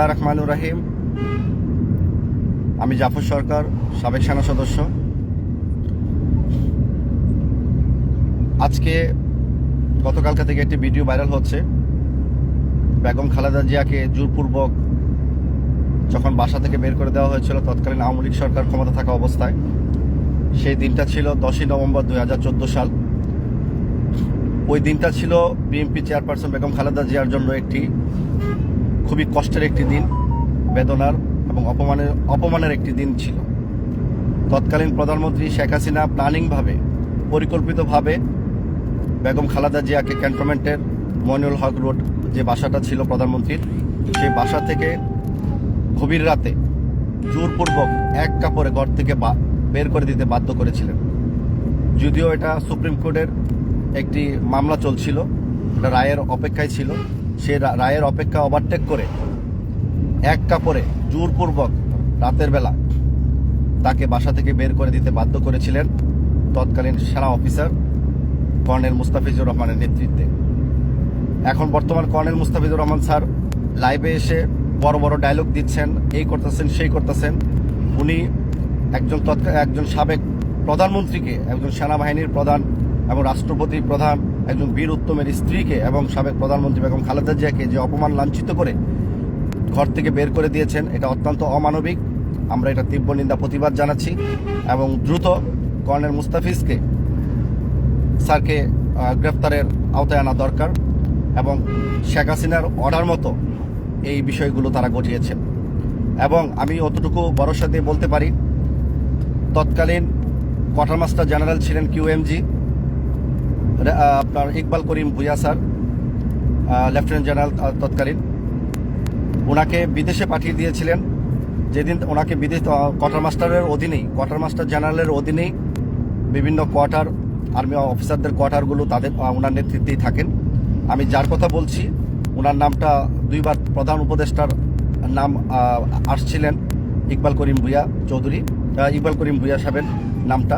বিসমিল্লাহ রহমানুর রাহিম। আমি জাফর সরকার, সাবেক সেনা সদস্য। আজকে গতকালকা থেকে একটি ভিডিও ভাইরাল হচ্ছে। বেগম খালেদা জিয়াকে জোরপূর্বক যখন বাসা থেকে বের করে দেওয়া হয়েছিল, তৎকালীন আওয়ামী লীগ সরকার ক্ষমতা থাকা অবস্থায়। সেই দিনটা ছিল দশই নভেম্বর দুই হাজার চোদ্দ সাল। ওই দিনটা ছিল বিএনপি চেয়ারপারসন বেগম খালেদা জিয়ার জন্য একটি খুবই কষ্টের একটি দিন, বেদনার এবং অপমানের অপমানের একটি দিন ছিল। তৎকালীন প্রধানমন্ত্রী শেখ হাসিনা প্ল্যানিংভাবে, পরিকল্পিতভাবে বেগম খালাদা জিয়াকে ক্যান্টনমেন্টের মইনুল হক রোড যে বাসাটা ছিল প্রধানমন্ত্রীর, সেই বাসা থেকে গভীর রাতে জোরপূর্বক এক কাপড়ে ঘর থেকে বের করে দিতে বাধ্য করেছিলেন। যদিও এটা সুপ্রিম কোর্টের একটি মামলা চলছিল, এটা রায়ের অপেক্ষায় ছিল সে রায়ের অপেক্ষা ওভারটেক করে। এক কাপড়ে জোরপূর্বক রাতের বেলা তাকে বাসা থেকে বের করে দিতে বাধ্য করেছিলেন তৎকালীন সেনা অফিসার কর্নেল মুস্তাফিজুর রহমানের নেতৃত্বে। এখন বর্তমান কর্নেল মুস্তাফিজুর রহমান স্যার লাইভে এসে বড় বড় ডায়লগ দিচ্ছেন, এই করতেছেন, সেই করতেছেন। উনি একজন তৎকা একজন সাবেক প্রধানমন্ত্রীকে, একজন সেনাবাহিনীর প্রধান এবং রাষ্ট্রপতি প্রধান একজন বীর উত্তমের স্ত্রীকে এবং সাবেক প্রধানমন্ত্রী বেগম খালেদা জিয়াকে যে অপমান লাঞ্ছিত করে ঘর থেকে বের করে দিয়েছেন, এটা অত্যন্ত অমানবিক। আমরা এটা তীব্র নিন্দা, প্রতিবাদ জানাচ্ছি এবং দ্রুত কর্নেল মুস্তাফিজকে স্যারকে গ্রেফতারের আওতায় আনা দরকার এবং শেখ হাসিনার অর্ডার মতো এই বিষয়গুলো তারা ঘটিয়েছেন। এবং আমি অতটুকু ভরসা দিয়ে বলতে পারি, তৎকালীন কোয়ার্টার মাস্টার জেনারেল ছিলেন কিউএমজি আপনার Iqbal Karim Bhuiyan sir lieutenant general তৎকালীন। ওনাকে বিদেশে পাঠিয়ে দিয়েছিলেন। যেদিন ওনাকে বিদেশ কোয়ার্টার মাস্টারের অধীনেই কোয়ার্টার মাস্টার জেনারেলের অধীনেই বিভিন্ন কোয়ার্টার, আর্মি অফিসারদের কোয়ার্টারগুলো তাদের ওনার নেতৃত্বেই থাকেন। আমি যার কথা বলছি ওনার নামটা দুইবার প্রধান উপদেষ্টার নাম আসছিলেন ইকবাল করিম ভুইয়া চৌধুরী ইকবাল করিম ভুইয়া সাহেবের নামটা।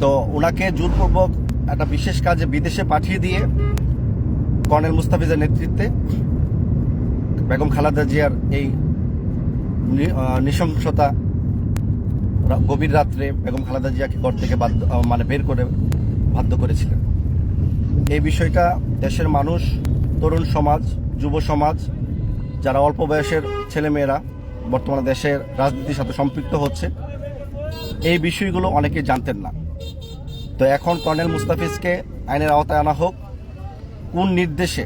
তো ওনাকে জোরপূর্বক একটা বিশেষ কাজে বিদেশে পাঠিয়ে দিয়ে কর্নেল মুস্তাফিজের নেতৃত্বে বেগম খালেদা জিয়ার এই নৃশংসতা গভীর রাত্রে বেগম খালেদা জিয়াকে ঘর থেকে বাধ্য মানে বের করে বাধ্য করেছিলেন। এই বিষয়টা দেশের মানুষ, তরুণ সমাজ, যুব সমাজ, যারা অল্প বয়সের ছেলেমেয়েরা বর্তমানে দেশের রাজনীতির সাথে সম্পৃক্ত হচ্ছে, এই বিষয়গুলো অনেকে জানতেন না। তো এখন কর্নেল মুস্তাফিজকে আইনের আওতায় আনা হোক। কোন নির্দেশে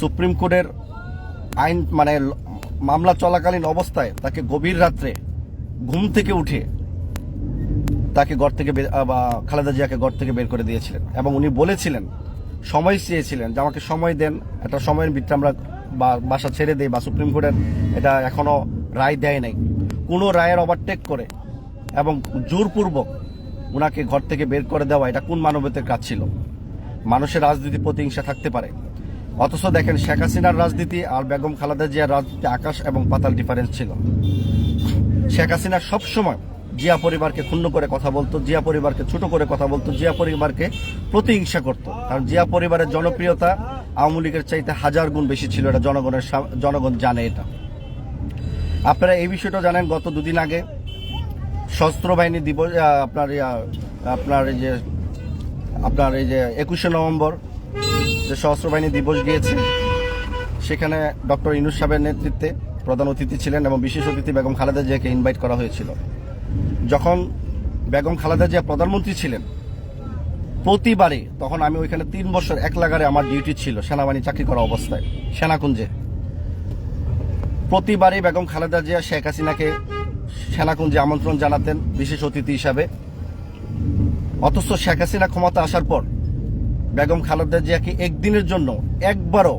সুপ্রিম কোর্টের আইন মানে মামলা চলাকালীন অবস্থায় তাকে গভীর রাত্রে ঘুম থেকে উঠে তাকে ঘর থেকে বা খালেদা জিয়াকে ঘর থেকে বের করে দিয়েছিলেন এবং উনি বলেছিলেন, সময় চেয়েছিলেন যে আমাকে সময় দেন, একটা সময়ের ভিত্তিতে আমরা বাসা ছেড়ে দেই, বা সুপ্রিম কোর্টের এটা এখনও রায় দেয় নাই। কোনো রায়ের ওভারটেক করে এবং জোরপূর্বক ওনাকে ঘর থেকে বের করে দেওয়া, এটা কোন মানবতের কাজ ছিল? মানুষের রাজনীতি প্রতিহিংসা থাকতে পারে। অথচ দেখেন, শেখ হাসিনার রাজনীতি আর বেগম খালেদা জিয়ার রাজনীতি আকাশ এবং পাতাল ডিফারেন্স ছিল। শেখ হাসিনা সবসময় জিয়া পরিবারকে ক্ষুণ্ণ করে কথা বলতো, জিয়া পরিবারকে ছোট করে কথা বলতো, জিয়া পরিবারকে প্রতিহিংসা করত। কারণ জিয়া পরিবারের জনপ্রিয়তা আওয়ামী লীগের চাইতে হাজার গুণ বেশি ছিল, এটা জনগণের জনগণ জানে এটা। আপনারা এই বিষয়টা জানেন, গত দুদিন আগে সশস্ত্র বাহিনী দিবস আপনার আপনার এই যে, আপনার এই যে একুশে নভেম্বর যে সশস্ত্র বাহিনী দিবস গিয়েছে, সেখানে ডক্টর ইনুস সাহেবের নেতৃত্বে প্রধান অতিথি ছিলেন এবং বিশেষ অতিথি বেগম খালেদা জিয়াকে ইনভাইট করা হয়েছিল। যখন বেগম খালেদা জিয়া প্রধানমন্ত্রী ছিলেন প্রতিবারে তখন আমি ওইখানে তিন বছর এক লাগারে আমার ডিউটি ছিল সেনাবাহিনী চাকরি করা অবস্থায়, সেনাকুঞ্জে। প্রতিবারই বেগম খালেদা জিয়া শেখ হাসিনাকে সেনাকুঞ্জে আমন্ত্রণ জানাতেন বিশেষ অতিথি হিসাবে। অথচ শেখ হাসিনা ক্ষমতা আসার পর বেগম খালেদা জিয়াকে একদিনের জন্য একবারও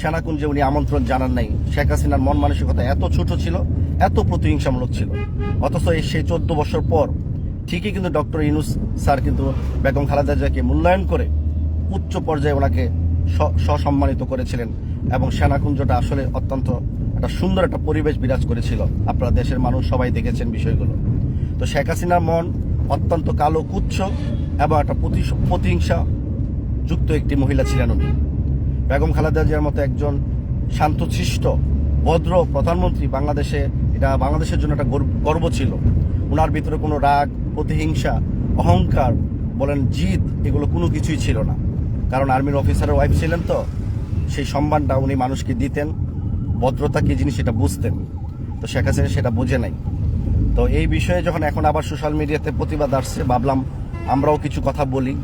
সেনাকুঞ্জে উনি আমন্ত্রণ জানান নাই। শেখ হাসিনার মন মানসিকতা এত ছোট ছিল, এত প্রতিহিংসামূলক ছিল। অথচ এই সেই চোদ্দ বছর পর ঠিকই কিন্তু ডক্টর ইনুস স্যার কিন্তু বেগম খালেদা জিয়াকে মূল্যায়ন করে উচ্চ পর্যায়ে ওনাকে সসম্মানিত করেছিলেন এবং সেনাকুঞ্জটা আসলে অত্যন্ত একটা সুন্দর একটা পরিবেশ বিরাজ করেছিল। আপনারা দেশের মানুষ সবাই দেখেছেন বিষয়গুলো। তো শেখ হাসিনার মন অত্যন্ত কালো, কুচ্ছ এবং একটা প্রতি- প্রতিহিংসা যুক্ত একটি মহিলা ছিলেন উনি। বেগম খালেদা জিয়ার মতো একজন শান্তশিষ্ট, ভদ্র প্রধানমন্ত্রী বাংলাদেশে, এটা বাংলাদেশের জন্য একটা গর্ব- গর্ব ছিল। ওনার ভিতরে কোনো রাগ, প্রতিহিংসা, অহংকার বলেন জিদ এগুলো কোনো কিছুই ছিল না। কারণ আর্মির অফিসারের ওয়াইফ ছিলেন তো, সেই সম্মানটা উনি মানুষকে দিতেন। ভদ্রতা কি জিনিস সেটা বুঝতেন। তো শেখ হাসিনা সেটা বুঝে নাই। তো এই বিষয়ে যখন এখন আবার সোশ্যাল মিডিয়াতে প্রতিবাদ আসছে, ভাবলাম আমরাও কিছু কথা বলি।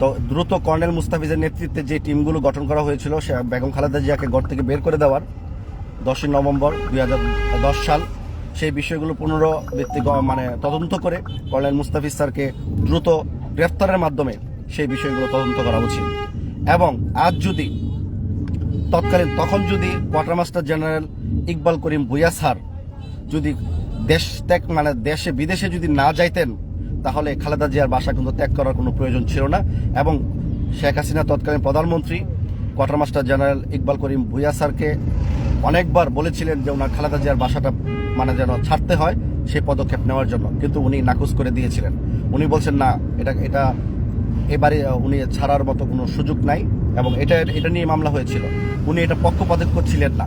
তো দ্রুত কর্নেল মুস্তাফিজের নেতৃত্বে যে টিমগুলো গঠন করা হয়েছিল, সে বেগম খালেদা জিয়াকে ঘর থেকে বের করে দেওয়ার দশই নভেম্বর দুই সাল, সেই বিষয়গুলো পুনরাবৃত্তি মানে তদন্ত করে কর্নেল মুস্তাফিজ স্যারকে দ্রুত গ্রেফতারের মাধ্যমে সেই বিষয়গুলো তদন্ত করা উচিত। এবং আজ যদি তৎকালীন তখন যদি quartermaster general Iqbal Karim Bhuiyan sir যদি দেশ ত্যাগ মানে দেশে, বিদেশে যদি না যাইতেন, তাহলে খালেদা জিয়ার বাসা কিন্তু ত্যাগ করার কোনো প্রয়োজন ছিল না। এবং শেখ হাসিনা তৎকালীন প্রধানমন্ত্রী quarter master general Iqbal Karim Bhuiyan স্যারকে অনেকবার বলেছিলেন যে ওনার খালেদা জিয়ার বাসাটা মানে যেন ছাড়তে হয় সেই পদক্ষেপ নেওয়ার জন্য। কিন্তু উনি নাকচ করে দিয়েছিলেন। উনি বলছেন, না, এটা এটা এবারে উনি ছাড়ার মতো কোনো সুযোগ নাই। এবং এটা এটা নিয়ে মামলা হয়েছিল। উনি এটা পক্ষপাতক ছিলেন না।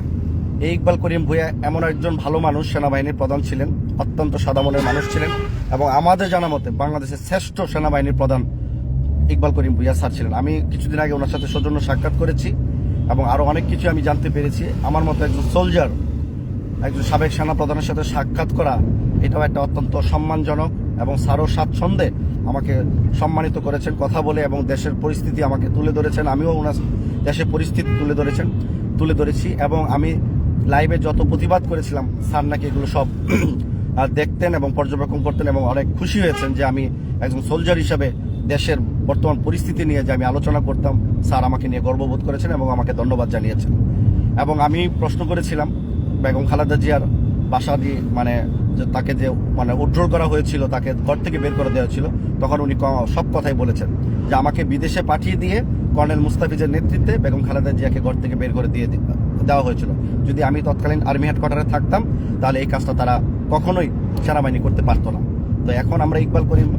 এই ইকবাল করিম ভুইয়া এমন একজন ভালো মানুষ, সেনাবাহিনীর প্রধান ছিলেন, অত্যন্ত সাদামনের মানুষ ছিলেন এবং আমাদের জানা মতে বাংলাদেশের শ্রেষ্ঠ সেনাবাহিনীর প্রধান ইকবাল করিম ভুইয়া স্যার ছিলেন। আমি কিছুদিন আগে ওনার সাথে সৌজন্য সাক্ষাৎ করেছি এবং আরও অনেক কিছু আমি জানতে পেরেছি। আমার মতো একজন সোলজার একজন সাবেক সেনা প্রধানের সাথে সাক্ষাৎ করা, এটাও একটা অত্যন্ত সম্মানজনক এবং স্যারও স্বাচ্ছন্দ্যে আমাকে সম্মানিত করেছেন কথা বলে এবং দেশের পরিস্থিতি আমাকে তুলে ধরেছেন। আমিও ওনার দেশের পরিস্থিতি তুলে ধরেছেন, তুলে ধরেছি এবং আমি লাইভে যত প্রতিবাদ করেছিলাম, স্যার নাকি এগুলো সব দেখতেন এবং পর্যবেক্ষণ করতেন এবং অনেক খুশি হয়েছেন যে আমি একজন সোলজার হিসাবে দেশের বর্তমান পরিস্থিতি নিয়ে যে আমি আলোচনা করতাম, স্যার আমাকে নিয়ে গর্ববোধ করেছেন এবং আমাকে ধন্যবাদ জানিয়েছেন। এবং আমি প্রশ্ন করেছিলাম, বেগম খালেদা জিয়ার বাসা দিয়ে মানে তাকে যে মানে উড্রোল করা হয়েছিল, তাকে ঘর থেকে বের করে দেওয়া হয়েছিল তখন উনি সব কথাই বলেছেন। যে আমাকে বিদেশে পাঠিয়ে দিয়ে কর্নেল মুস্তাফিজের নেতৃত্বে বেগম খালেদা জিয়াকে ঘর থেকে বের করে দিয়ে দেওয়া হয়েছিল। যদি আমি তৎকালীন আর্মি হেডকোয়ার্টারে থাকতাম, তাহলে এই কাজটা তারা কখনোই সেনাবাহিনী করতে পারতো না। তো এখন আমরা ইকবাল করিম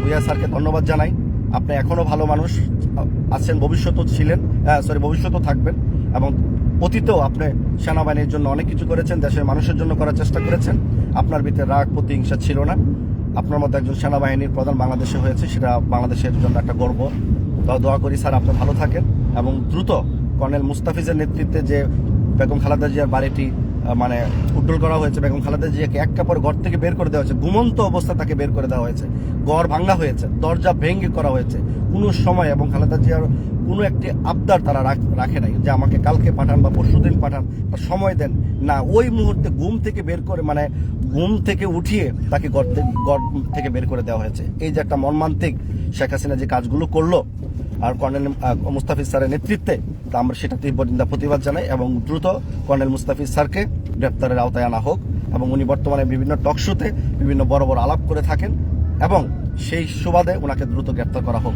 ভুইয়া স্যারকে ধন্যবাদ জানাই। আপনি এখনও ভালো মানুষ আছেন, ভবিষ্যতেও ছিলেন সরি ভবিষ্যতেও থাকবেন এবং অতীতেও আপনি সেনাবাহিনীর জন্য অনেক কিছু করেছেন, দেশের মানুষের জন্য করার চেষ্টা করেছেন। আপনার ভিতরে রাগ, প্রতিহিংসা ছিল না। আপনার মতো একজন সেনাবাহিনীর প্রধান বাংলাদেশে হয়েছে, সেটা বাংলাদেশের জন্য একটা গর্ব। দোয়া করি স্যার, আপনি ভালো থাকেন এবং দ্রুত কর্নেল মুস্তাফিজের নেতৃত্বে যে বেগম খালেদা জিয়ার বাড়িটি মানে উড্ডল করা হয়েছে, বেগম খালেদা জিয়াকে এক কাপড় ঘর থেকে বের করে দেওয়া হয়েছে, ঘুমন্ত অবস্থা তাকে বের করে দেওয়া হয়েছে। ঘর ভাঙা হয়েছে, দরজা ভেঙে করা হয়েছে। কোনো সময় এবং খালেদা জিয়ার কোনো একটি আবদার তারা রাখ- নাই যে আমাকে কালকে পাঠান বা পরশুদিন পাঠান বা সময় দেন। না, ওই মুহূর্তে ঘুম থেকে বের করে মানে ঘুম থেকে উঠিয়ে তাকে ঘর থেকে থেকে বের করে দেওয়া হয়েছে। এই যে একটা মর্মান্তিক শেখ হাসিনা যে কাজগুলো করল, আর কর্নেল মুস্তাফিজ স্যারের নেতৃত্বে, তা আমরা সেটা তীব্র নিন্দা, প্রতিবাদ জানাই এবং দ্রুত কর্নেল মুস্তাফিজ স্যারকে গ্রেপ্তারের আওতায় আনা হোক এবং উনি বর্তমানে বিভিন্ন টক শোতে বিভিন্ন বড় বড় আলাপ করে থাকেন এবং সেই সুবাদে ওনাকে দ্রুত গ্রেপ্তার করা হোক।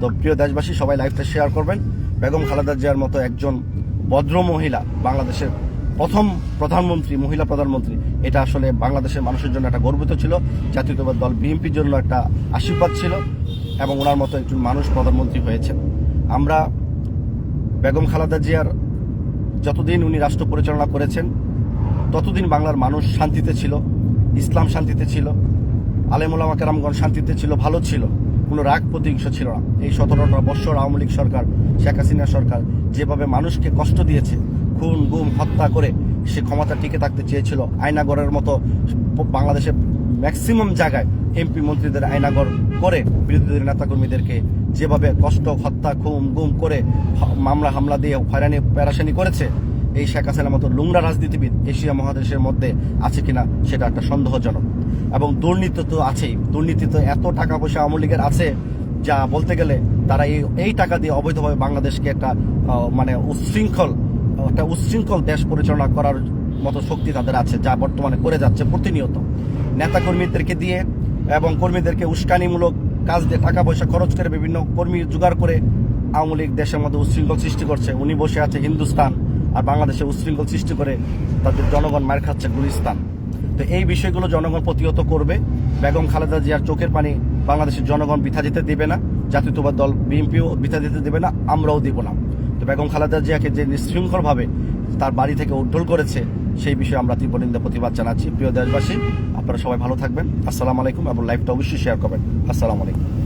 তো প্রিয় দেশবাসী, সবাই লাইভটা শেয়ার করবেন। বেগম খালেদা জিয়ার মতো একজন ভদ্র মহিলা, বাংলাদেশের প্রথম প্রধানমন্ত্রী, মহিলা প্রধানমন্ত্রী, এটা আসলে বাংলাদেশের মানুষের জন্য একটা গর্বিত ছিল। জাতীয়তাবাদ দল বিএনপির জন্য একটা আশীর্বাদ ছিল এবং ওনার মতো একজন মানুষ প্রধানমন্ত্রী হয়েছেন। আমরা বেগম খালেদা জিয়ার যতদিন উনি রাষ্ট্র পরিচালনা করেছেন, ততদিন বাংলার মানুষ শান্তিতে ছিল, ইসলাম শান্তিতে ছিল। আলেমুলামা কেরামগণ শান্তিতে ছিল, ভালো ছিল। কোনো রাগ প্রতিহিংস ছিল না। এই সতেরোটা বৎসর আওয়ামী লীগ সরকার, শেখ হাসিনা সরকার যেভাবে মানুষকে কষ্ট দিয়েছে, খুন, গুম, হত্যা করে সে ক্ষমতা টিকে থাকতে চেয়েছিল, আয়নাগরের মতো বাংলাদেশের ম্যাক্সিমাম জায়গায় এমপি মন্ত্রীদের আয়নাগর করে বিরোধী নেতাকর্মীদেরকে যেভাবে কষ্ট, হত্যা খুম গুম করে মামলা, হামলা দিয়ে হয়রানি প্যারাসানি করেছে, এই শেখ হাসিনার মতো লুংরা রাজনীতিবিদ এশিয়া মহাদেশের মধ্যে আছে কিনা সেটা একটা সন্দেহজনক। এবং দুর্নীতি তো আছেই। দুর্নীতি তো এত টাকা পয়সা আওয়ামী লীগের আছে যা বলতে গেলে তারা এই এই টাকা দিয়ে অবৈধভাবে বাংলাদেশকে একটা মানে উচ্ছৃঙ্খল, একটা উচ্ছৃঙ্খল দেশ পরিচালনা করার মতো শক্তি তাদের আছে, যা বর্তমানে করে যাচ্ছে প্রতিনিয়ত। নেতাকর্মীদেরকে দিয়ে এবং কর্মীদেরকে উস্কানিমূলক কাজ দিয়ে টাকা পয়সা খরচ করে বিভিন্ন কর্মী জোগাড় করে আওয়ামী লীগ দেশের মধ্যে উচ্ছৃঙ্খল সৃষ্টি করছে। উনি বসে আছে হিন্দুস্তান আর বাংলাদেশে উচ্ছৃঙ্খল সৃষ্টি করে তাদের জনগণ মার খাচ্ছে গুলিস্তান। তো এই বিষয়গুলো জনগণ প্রতিহত করবে। বেগম খালেদা জিয়ার চোখের পানি বাংলাদেশের জনগণ বৃথা দিতে দেবে না, জাতীয়তাবাদ দল বিএনপিও বৃথা দিতে দেবে না, আমরাও দিব না। তো বেগম খালেদা জিয়াকে যে নিশৃঙ্খলভাবে তার বাড়ি থেকে উদ্ধল করেছে, সেই বিষয়ে আমরা তীব্র নিন্দা প্রতিবাদ জানাচ্ছি। প্রিয় দেশবাসী, আপনারা সবাই ভালো থাকবেন। আসসালামু আলাইকুম এবং লাইভটা অবশ্যই শেয়ার করবেন। আসসালামু আলাইকুম।